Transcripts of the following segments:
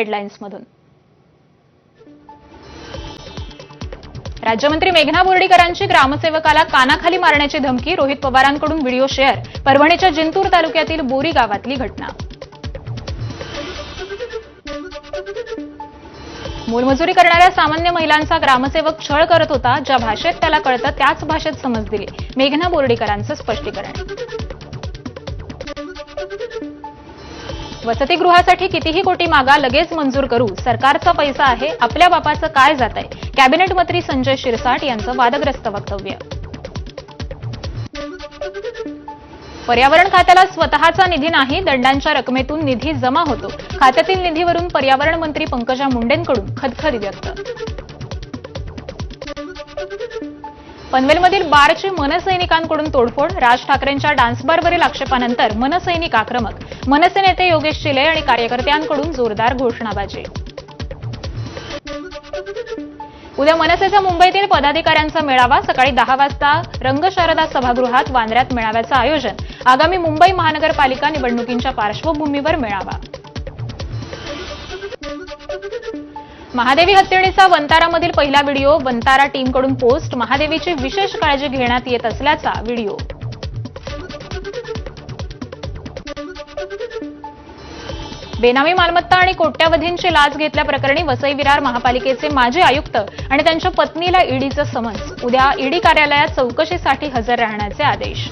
हेडलाईन्समधून राज्यमंत्री मेघना बोर्डीकरांची ग्रामसेवकाला कानाखाली मारण्याची धमकी रोहित पवारांकडून व्हिडिओ शेअर परभणीच्या जिंतूर तालुक्यातील बोरी गावातली घटना. मोलमजुरी करणाऱ्या सामान्य महिलांचा ग्रामसेवक छळ करत होता ज्या भाषेत त्याला कळतं त्याच भाषेत समज दिली मेघना बोर्डीकरांचं स्पष्टीकरण. वसतिगृहासाठी कितीही कोटी मागा लगेच मंजूर करू. सरकारचा पैसा आहे आपल्या बापाचं काय जात आहे कॅबिनेट मंत्री संजय शिरसाट यांचं वादग्रस्त वक्तव्य. पर्यावरण खात्याला स्वतःचा निधी नाही दंडांच्या रकमेतून निधी जमा होतो. खात्यातील निधीवरून पर्यावरण मंत्री पंकजा मुंडेंकडून खदखद व्यक्त. पनवेलमधील बारची मनसैनिकांकडून तोडफोड राज ठाकरेंच्या डान्सबारवरील आक्षेपानंतर मनसैनिक आक्रमक. मनसे नेते योगेश चिले आणि कार्यकर्त्यांकडून जोरदार घोषणाबाजी. उद्या मनसेचा मुंबईतील पदाधिकाऱ्यांचा मेळावा सकाळी दहा वाजता रंगशारदा सभागृहात वांद्र्यात मेळाव्याचं आयोजन. आगामी मुंबई महानगरपालिका निवडणुकींच्या पार्श्वभूमीवर मेळावा. महादेवी हत्तीणीचा वंतारामधील पहिला व्हिडिओ वंतारा टीमकडून पोस्ट महादेवीची विशेष काळजी घेण्यात येत असल्याचा व्हिडिओ. बेनामी मालमत्ता आणि कोट्यावधींची लाच घेतल्याप्रकरणी वसई विरार महापालिकेचे माजी आयुक्त आणि त्यांच्या पत्नीला ईडीचं समन्स. उद्या ईडी कार्यालयात चौकशीसाठी हजर राहण्याचे आदेश.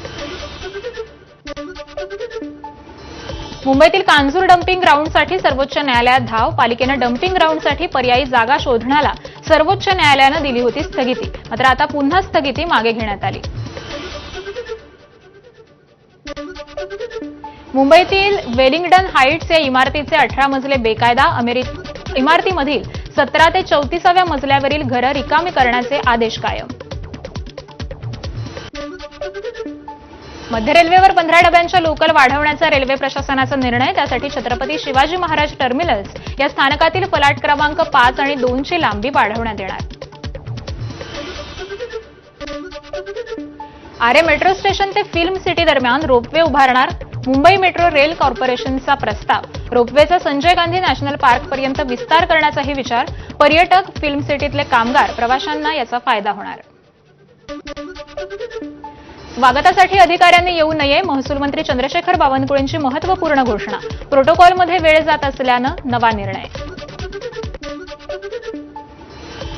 मुंबईतील कांजूर डम्पिंग ग्राउंडसाठी सर्वोच्च न्यायालयात धाव पालिकेनं डम्पिंग ग्राउंडसाठी पर्यायी जागा शोधण्याला सर्वोच्च न्यायालयानं दिली होती स्थगिती. मात्र आता पुन्हा स्थगिती मागे घेण्यात आली. मुंबईतील वेलिंग्डन हाईट्स या इमारतीचे अठरा मजले बेकायदा अमेरिक इमारतीमधील सतरा ते चौतीसाव्या मजल्यावरील घरं रिकामी करण्याचे आदेश कायम. मध्य रेल्वेवर पंधरा डब्यांच्या लोकल वाढवण्याचा रेल्वे प्रशासनाचा निर्णय. त्यासाठी छत्रपती शिवाजी महाराज टर्मिनल्स या स्थानकातील फलाट क्रमांक पाच आणि दोनची लांबी वाढवण्यात येणार. आरे मेट्रो स्टेशन ते फिल्म सिटी दरम्यान रोपवे उभारणार मुंबई मेट्रो रेल कॉर्पोरेशनचा प्रस्ताव. रोपवेचा संजय गांधी नॅशनल पार्कपर्यंत विस्तार करण्याचाही विचार. पर्यटक फिल्म सिटीतले कामगार प्रवाशांना याचा फायदा होणार. स्वागतासाठी अधिकाऱ्यांनी येऊ नये महसूल मंत्री चंद्रशेखर बावनकुळेंची महत्त्वपूर्ण घोषणा. प्रोटोकॉलमध्ये वेळ जात असल्यानं नवा निर्णय.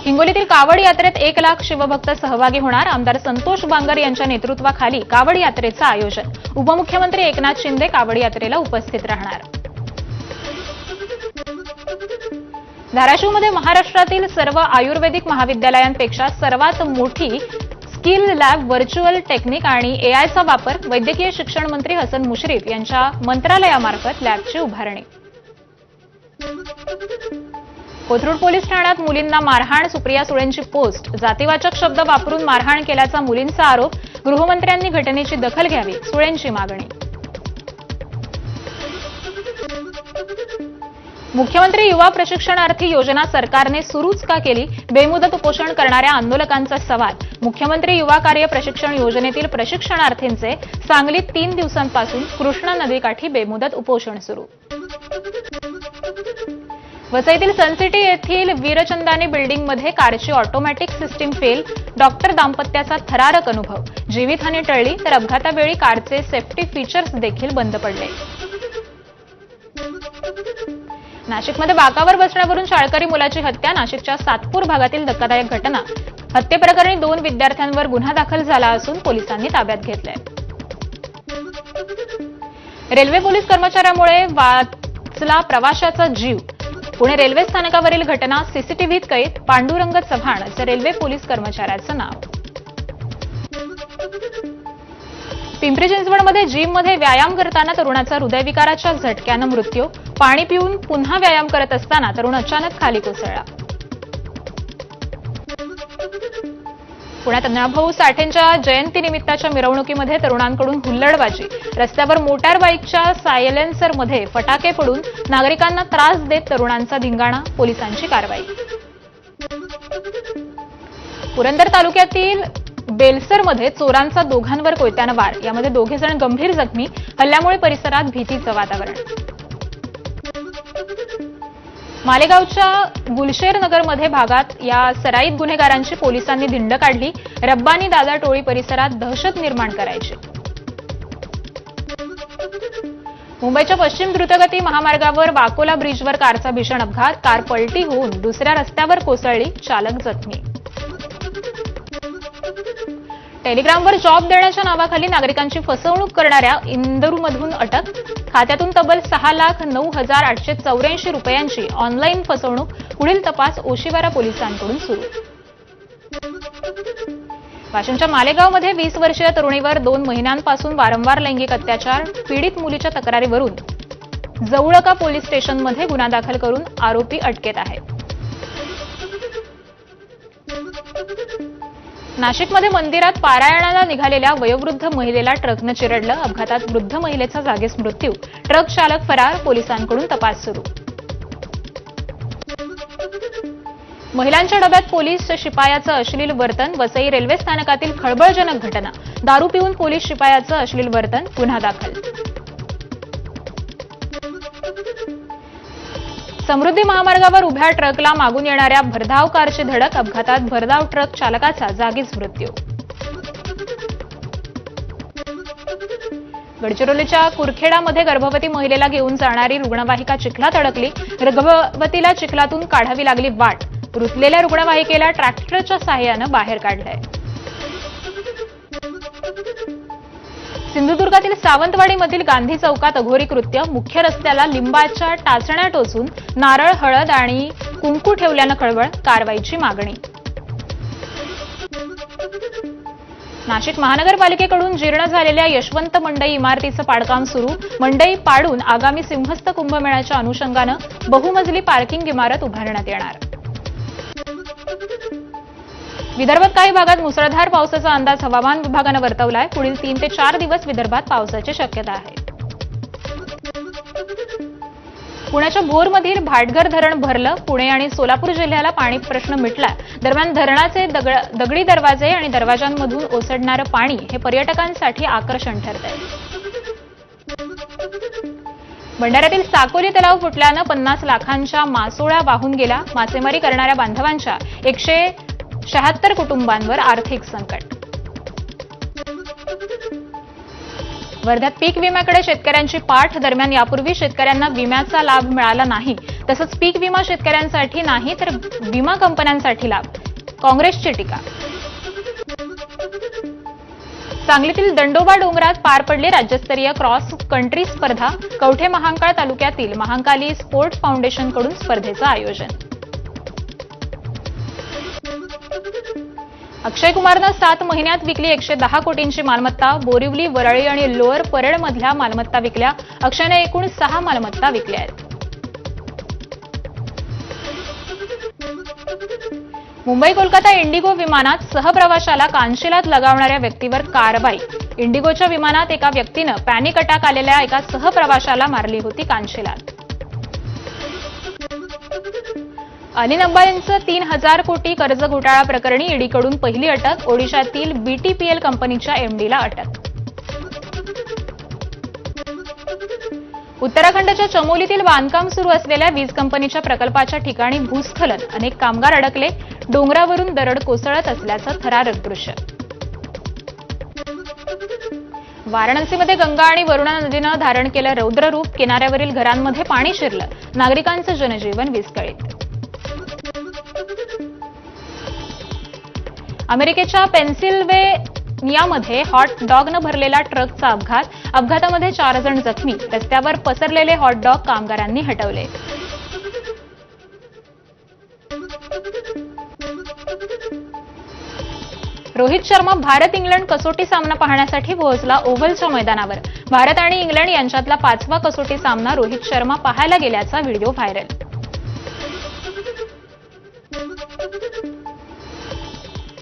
हिंगोलीतील कावड यात्रेत एक लाख शिवभक्त सहभागी होणार. आमदार संतोष बांगर यांच्या नेतृत्वाखाली कावड यात्रेचं आयोजन. उपमुख्यमंत्री एकनाथ शिंदे कावड यात्रेला उपस्थित राहणार. धाराशिवमध्ये महाराष्ट्रातील सर्व आयुर्वेदिक महाविद्यालयांपेक्षा सर्वात मोठी स्किल लॅब व्हर्च्युअल टेक्निक आणि एआयचा वापर वैद्यकीय शिक्षण मंत्री हसन मुश्रीफ यांच्या मंत्रालयामार्फत लॅबची उभारणी. कोथरूड पोलीस ठाण्यात मुलींना मारहाण सुप्रिया सुळेंची पोस्ट. जातीवाचक शब्द वापरून मारहाण केल्याचा मुलींचा आरोप गृहमंत्र्यांनी घटनेची दखल घ्यावी सुळेंची मागणी. मुख्यमंत्री युवा प्रशिक्षणार्थी योजना सरकारने सुरूच का केली? बेमुदत उपोषण करणाऱ्या आंदोलकांचा सवाल. मुख्यमंत्री युवा कार्य प्रशिक्षण योजनेतील प्रशिक्षणार्थींचे सांगलीत तीन दिवसांपासून कृष्णा नदीकाठी बेमुदत उपोषण सुरू. वसईतील सनसिटी येथील वीरचंदानी बिल्डिंगमध्ये कारची ऑटोमॅटिक सिस्टीम फेल डॉक्टर दाम्पत्याचा थरारक अनुभव. जीवितहानी टळली तर अपघातावेळी कारचे सेफ्टी फीचर्स देखील बंद पडले. नाशिकमध्ये बाकावर बसण्यावरून शाळकरी मुलाची हत्या नाशिकच्या सातपूर भागातील धक्कादायक घटना. हत्येप्रकरणी दोन विद्यार्थ्यांवर गुन्हा दाखल झाला असून पोलिसांनी ताब्यात घेतलाय. रेल्वे पोलीस कर्मचाऱ्यामुळे वाचला प्रवाशाचा जीव. पुणे रेल्वे स्थानकावरील घटना सीसीटीव्हीत कैद पांडुरंग चव्हाण असं रेल्वे पोलीस कर्मचाऱ्याचं नाव. पिंपरी चिंचवडमध्ये जिममध्ये व्यायाम करताना तरुणाचा हृदयविकाराच्या झटक्यानं मृत्यू. पाणी पिऊन पुन्हा व्यायाम करत असताना तरुण अचानक खाली कोसळला. पुण्यात अण्णाभाऊ साठेंच्या जयंतीनिमित्ताच्या मिरवणुकीमध्ये तरुणांकडून हुल्लडबाजी. रस्त्यावर मोटार बाईकच्या सायलेन्सरमध्ये फटाके पडून नागरिकांना त्रास देत तरुणांचा धिंगाणा पोलिसांची कारवाई. पुरंदर तालुक्यातील बेलसरमध्ये चोरांचा दोघांवर कोयत्यानं वार. यामध्ये दोघे जण गंभीर जखमी हल्ल्यामुळे परिसरात भीतीचं वातावरण. मालेगावच्या गुलशेर नगरमध्ये भागात या सराईत गुन्हेगारांची पोलिसांनी धिंड काढली. रब्बानी दादा टोळी परिसरात दहशत निर्माण करायची. मुंबईच्या पश्चिम द्रुतगती महामार्गावर वाकोला ब्रिजवर कारचा भीषण अपघात. कार पलटी होऊन दुसऱ्या रस्त्यावर कोसळली चालक जखमी. टेलिग्रामवर जॉब देण्याच्या नावाखाली नागरिकांची फसवणूक करणाऱ्या इंदूरमधून अटक. खात्यातून तब्बल सहा लाख नऊ हजार आठशे चौऱ्याऐंशी रुपयांची ऑनलाईन फसवणूक. पुढील तपास ओशिवारा पोलिसांकडून सुरू. वाशिमच्या मालेगावमध्ये वीस वर्षीय तरुणीवर दोन महिन्यांपासून वारंवार लैंगिक अत्याचार पीडित मुलीच्या तक्रारीवरून. जवळका पोलीस स्टेशनमध्ये गुन्हा दाखल करून आरोपी अटकेत आहेत. नाशिकमध्ये मंदिरात पारायणाला निघालेल्या वयोवृद्ध महिलेला ट्रकनं चिरडलं. अपघातात वृद्ध महिलेचा जागीच मृत्यू. ट्रक चालक फरार पोलिसांकडून तपास सुरू. महिलांच्या डब्यात पोलीस शिपायाचं अश्लील वर्तन वसई रेल्वे स्थानकातील खळबळजनक घटना. दारू पिऊन पोलीस शिपायाचं अश्लील वर्तन गुन्हा दाखल. समृद्धी महामार्गावर उभ्या ट्रकला मागून येणाऱ्या भरधाव कारची धडक अपघातात भरधाव ट्रक चालकाचा जागीच मृत्यू. गडचिरोलीच्या कुरखेडामध्ये गर्भवती महिलेला घेऊन जाणारी रुग्णवाहिका चिखलात अडकली. गर्भवतीला चिखलातून काढावी लागली वाट. रुतलेल्या रुग्णवाहिकेला ट्रॅक्टरच्या सहाय्यानं बाहेर काढलंय. सिंधुदुर्गातील सावंतवाडीमधील गांधी चौकात अघोरी कृत्य मुख्य रस्त्याला लिंबाच्या टाचण्या टोचून नारळ हळद आणि कुंकू ठेवल्यानं खळबळ कारवाईची मागणी. नाशिक महानगरपालिकेकडून जीर्ण झालेल्या यशवंत मंडई इमारतीचं पाडकाम सुरू. मंडई पाडून आगामी सिंहस्थ कुंभमेळ्याच्या अनुषंगानं बहुमजली पार्किंग इमारत उभारण्यात येणार. विदर्भात काही भागात मुसळधार पावसाचा अंदाज हवामान विभागानं वर्तवलाय. पुढील तीन ते चार दिवस विदर्भात पावसाची शक्यता आहे. पुण्याच्या भोरमधील भाटघर धरण भरलं. पुणे आणि सोलापूर जिल्ह्याला पाणी प्रश्न मिटला दरम्यान धरणाचे दगड- दगडी दरवाजे आणि दरवाजांमधून ओसडणारं पाणी हे पर्यटकांसाठी आकर्षण ठरत आहे भंडाऱ्यातील साकोली तलाव फुटल्यानं पन्नास लाखांच्या मासोळ्या वाहून गेला. मासेमारी करणाऱ्या बांधवांच्या एकशे शहात्तर कुटुंबांवर आर्थिक संकट. वर्ध्यात पीक विम्याकडे शेतकऱ्यांची पाठ दरम्यान यापूर्वी शेतकऱ्यांना विम्याचा लाभ मिळाला नाही तसंच पीक विमा शेतकऱ्यांसाठी नाही तर विमा कंपन्यांसाठी लाभ. काँग्रेसची टीका. सांगलीतील दंडोबा डोंगरात पार पडली राज्यस्तरीय क्रॉस कंट्री स्पर्धा. कवठे महांकाळ तालुक्यातील महांकाली स्पोर्ट्स फाउंडेशनकडून स्पर्धेचं आयोजन. अक्षय कुमारनं सात महिन्यात विकली एकशे दहा कोटींची मालमत्ता बोरिवली वरळी आणि लोअर परळमधल्या मालमत्ता विकल्या. अक्षयने एकूण सहा मालमत्ता विकल्या आहेत. मुंबई कोलकाता इंडिगो विमानात सहप्रवाशाला कानशिलात लगावणाऱ्या व्यक्तीवर कारवाई. इंडिगोच्या विमानात एका व्यक्तीनं पॅनिक अटॅक आलेल्या एका सहप्रवाशाला मारली होती कानशिलात अनिल अंबानींचं तीन हजार कोटी कर्ज घोटाळा प्रकरणी ईडीकडून पहिली अटक ओडिशातील बीटीपीएल कंपनीच्या एमडीला अटक. उत्तराखंडच्या चमोलीतील बांधकाम सुरू असलेल्या वीज कंपनीच्या प्रकल्पाच्या ठिकाणी भूस्खलन. अनेक कामगार अडकले. डोंगरावरून दरड कोसळत असल्याचं थरारक दृश्य. वाराणसीमध्ये गंगा आणि वरुणा नदीनं धारण केलं रौद्ररूप. किनाऱ्यावरील घरांमध्ये पाणी शिरलं. नागरिकांचं जनजीवन विस्कळीत. अमेरिकेच्या पेन्सिल्वेनियामध्ये हॉट डॉगनं भरलेला ट्रकचा अपघात. अपघातामध्ये चार जण जखमी. रस्त्यावर पसरलेले हॉट डॉग कामगारांनी हटवले. रोहित शर्मा भारत इंग्लंड कसोटी सामना पाहण्यासाठी पोहोचला ओव्हलच्या मैदानावर. भारत आणि इंग्लंड यांच्यातला पाचवा कसोटी सामना रोहित शर्मा पाहायला गेल्याचा व्हिडिओ व्हायरल.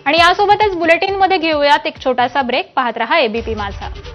आणि यासोबतच बुलेटिनमध्ये घेऊयात एक छोटासा ब्रेक. पाहत रहा एबीपी माझा.